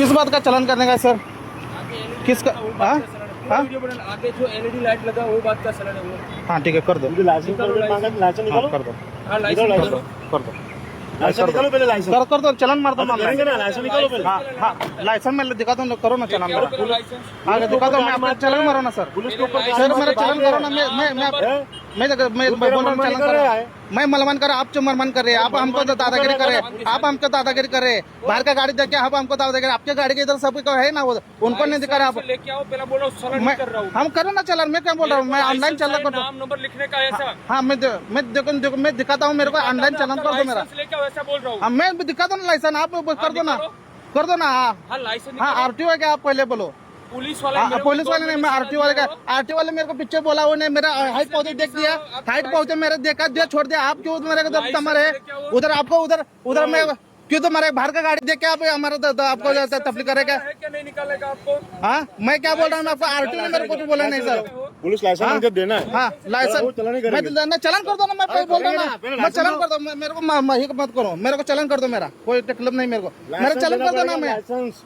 किस बात का चलन करने का सर? किसका हाँ? हाँ? आगे जो एलईडी लाइट लगा वो बात का चलन है हाँ ठीक है कर दो। हाँ, कर दो। कर दो। कर कर दो चलन मार दो लाइसेंस मैं दिखा दो करो ना चलन मारो। हाँ दिखा दो मैं चलन मारो ना सर। सर मेरा चलन करो ना मैं मैं मैं हैं? मैं बोल रहा हूँ कर रहे करो मैं मलमान कर आप जो मरमान कर रहे हैं आप हमको तो दादागिरी कर रहे हैं आप हमको दादागिरी कर। रहे हैं बाहर का गाड़ी देख के आप हमको दादागिरी आपके गाड़ी के इधर सबको है ना वो उनको नहीं दिखा रहे आप। लेके आओ पहला बोलो चलन मैं नहीं कर रहा हूँ। हम करो ना चलन मैं क्या बोल रहा हूँ? मैं ऑनलाइन चलन है, कर नंबर लिखने का ऐसा। हाँ मैं मैं देखो देखो मैं दिखाता हूँ मेरे को ऑनलाइन चलन कर दो मेरा। हूँ। हाँ मैं भी दिखा दो ना लाइसेंस आप कर दो ना। कर दो ना हाँ। हाँ लाइसेंस हाँ निकालो। आरटीओ है क्या आप पहले बोलो? पुलिस वाले ने आर टी पुलिस वाले नहीं मैं आरटीओ वाले का दो। आरटीओ वाले मेरे को पीछे बोला उन्होंने मेरा हाइट पौधे देख दिया हाइट पौधे मेरे देखा दिया छोड़ दिया आप क्यों मेरे को लाइसेंस है उधर आपको उधर उधर मैं क्यों तो तुम्हारे बाहर का गाड़ी देख के आप हमारा आपको तफली करेगा। नहीं निकालेगा आपको? हाँ मैं क्या बोल रहा हूँ आपको आरटीओ ने मेरे को बोला नहीं सर। पुलिस लाइसेंस हाँ? हमको देना है। हाँ लाइसेंस। चलन मैं चलन कर दो ना मैं बोल रहा हूँ ना मैं चलन कर दो मेरे को मत करो मेरे को चलन कर दो मेरा कोई तकलीफ़ नहीं मेरे को। मेरा चलन कर दो ना मैं।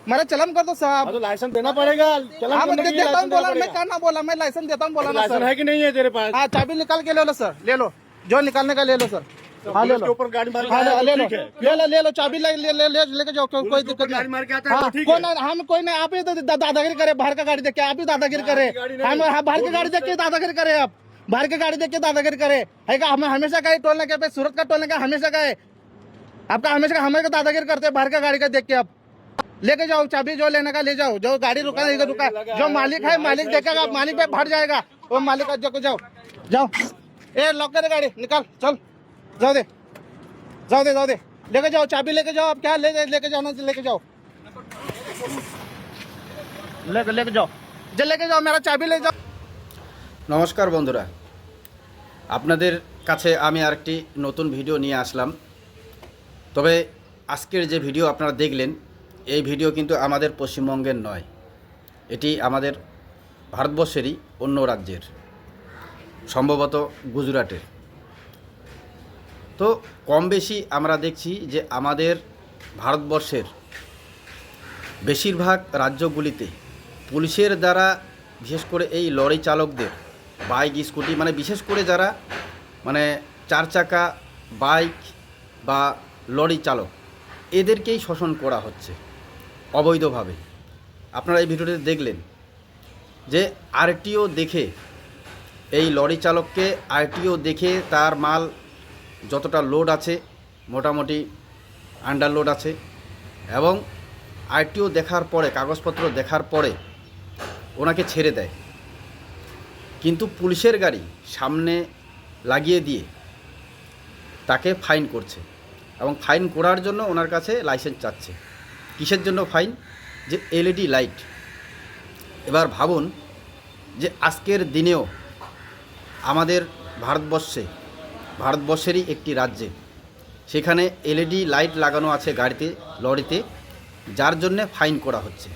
मेरा चलन कर दो हाँ साहब तो लाइसेंस देना पड़ेगा चलन हाँ देता हूँ बोला मैं कहना बोला मैं लाइसेंस देता हूँ बोला ना सर। है कि नहीं है तेरे पास? हाँ चाबी निकाल के ले लो सर ले लो जो निकालने का ले लो सर। हाँ ले लो। ऊपर गाड़ी मार हाँ ले तो लो ले लो ले लो चाबी ले ले लेके जाओ कोई दिक्कत नहीं मार के आता है हाँ तो कोई ना हम कोई नहीं आप ही तो दादागिरी करे बाहर का गाड़ी देख के आप ही दादागिरी करे। हम हाँ, बाहर की गाड़ी देख के दादागिरी करे आप। बाहर की गाड़ी देख के दादागिरी करे। है का हमें हमेशा का ही टोलने के पे सूरत का टोलने का हमेशा का है। आपका हमेशा का हमें दादागिरी करते हैं बाहर का गाड़ी का देख के आप। लेके जाओ चाबी जो लेने का ले जाओ। जो गाड़ी रुका नहीं रुका। जो मालिक है मालिक देखेगा मालिक पे भर जाएगा। वो मालिक जाओ। जाओ। ए लॉक करे गाड़ी निकाल चल। जाओ दे जाओ दे जाओ दे लेके जाओ चाबी लेके जाओ आप क्या ले लेके जाओ ना लेके जाओ लेके लेके जाओ जे लेके जाओ मेरा चाबी ले जाओ নমস্কার বন্ধুরা আপনাদের কাছে আমি আরেকটি নতুন ভিডিও নিয়ে আসলাম তবে আজকের যে ভিডিও আপনারা দেখলেন এই ভিডিও কিন্তু আমাদের পশ্চিমবঙ্গের নয় এটি আমাদের ভারতবর্ষেরই অন্য রাজ্যের সম্ভবত গুজরাটের তো কম বেশি আমরা দেখছি যে আমাদের ভারতবর্ষের বেশিরভাগ রাজ্যগুলিতে পুলিশের দ্বারা, বিশেষ করে এই লরি চালকদের, বাইক, স্কুটি মানে বিশেষ করে যারা মানে চার চাকা বাইক বা লরি চালক, এদেরকেই শোষণ করা হচ্ছে অবৈধভাবে। আপনারা এই ভিডিওতে দেখলেন যে আরটিও দেখে, এই লরি চালককে আরটিও দেখে তার মাল যতটা লোড আছে, মোটামুটি আন্ডার লোড আছে এবং আরটিও দেখার পরে, কাগজপত্র দেখার পরে ওনাকে ছেড়ে দেয়। কিন্তু পুলিশের গাড়ি সামনে লাগিয়ে দিয়ে তাকে ফাইন করছে এবং ফাইন করার জন্য ওনার কাছে লাইসেন্স চাচ্ছে। কিসের জন্য ফাইন যে এলইডি লাইট এবার ভাবুন যে আজকের দিনেও আমাদের ভারতবর্ষে ভারতবর্ষেরই একটি রাজ্যে। সেখানে এলইডি লাইট লাগানো আছে গাড়িতে, লরিতে, যার জন্যে ফাইন করা হচ্ছে।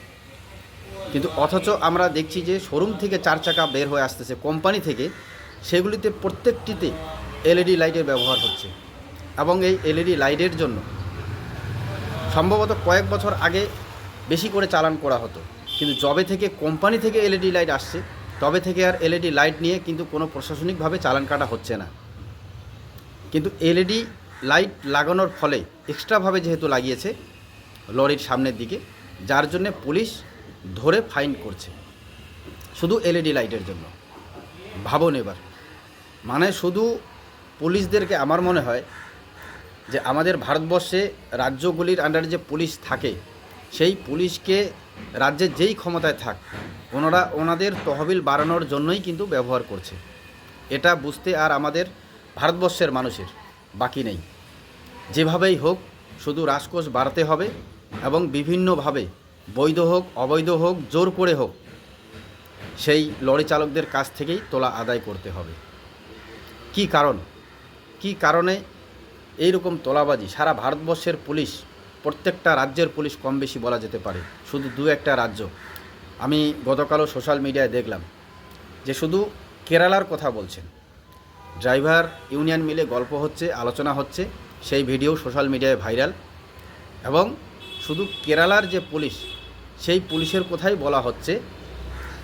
কিন্তু অথচ আমরা দেখছি যে শোরুম থেকে চার চাকা বের হয়ে আসতেছে। কোম্পানি থেকে সেগুলিতে প্রত্যেকটিতে এলইডি লাইটের ব্যবহার হচ্ছে এবং এই এলইডি লাইটের জন্য সম্ভবত কয়েক বছর আগে বেশি করে চালান করা হতো। কিন্তু যবে থেকে কোম্পানি থেকে এলইডি লাইট আসছে, তবে থেকে আর এলইডি লাইট নিয়ে কিন্তু কোনো প্রশাসনিকভাবে চালান কাটা হচ্ছে না। কিন্তু এলইডি লাইট লাগানোর ফলে এক্সট্রাভাবে যেহেতু লাগিয়েছে লরির সামনের দিকে, যার জন্যে পুলিশ ধরে ফাইন করছে। শুধু এলইডি লাইটের জন্য। ভাবুন এবার। মানে শুধু পুলিশদেরকে আমার মনে হয় যে আমাদের ভারতবর্ষে রাজ্যগুলির আন্ডারে যে পুলিশ থাকে, সেই পুলিশকে রাজ্যের যেই ক্ষমতায় থাক, ওনারা ওনাদের তহবিল বাড়ানোর জন্যই কিন্তু ব্যবহার করছে। এটা বুঝতে আর আমাদের ভারতবর্ষের মানুষের বাকি নেই। যেভাবেই হোক, শুধু রাজকোষ বাড়াতে হবে এবং বিভিন্নভাবে বৈধ হোক, অবৈধ হোক, জোর করে হোক, সেই লরি চালকদের কাছ থেকেই তোলা আদায় করতে হবে। কি কারণ? কি কারণে এই রকম তোলাবাজি? সারা ভারতবর্ষের পুলিশ, প্রত্যেকটা রাজ্যের পুলিশ কম বেশি বলা যেতে পারে, শুধু দু একটা রাজ্য। আমি গতকালও সোশ্যাল মিডিয়ায় দেখলাম যে শুধু কেরালার কথা বলছেন ড্রাইভার ইউনিয়ন মিলে গল্প হচ্ছে, আলোচনা হচ্ছে, সেই ভিডিও সোশ্যাল মিডিয়ায় ভাইরাল। এবং শুধু কেরালার যে পুলিশ, সেই পুলিশের কথাই বলা হচ্ছে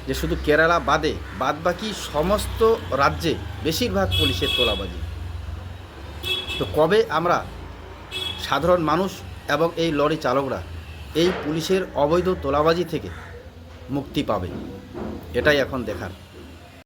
যে শুধু কেরালা বাদে বাদবাকি সমস্ত রাজ্যে বেশিরভাগ পুলিশের তোলাবাজি। তো কবে আমরা সাধারণ মানুষ এবং এই লরি চালকরা এই পুলিশের অবৈধ তোলাবাজি থেকে মুক্তি পাবে? এটাই এখন দেখার।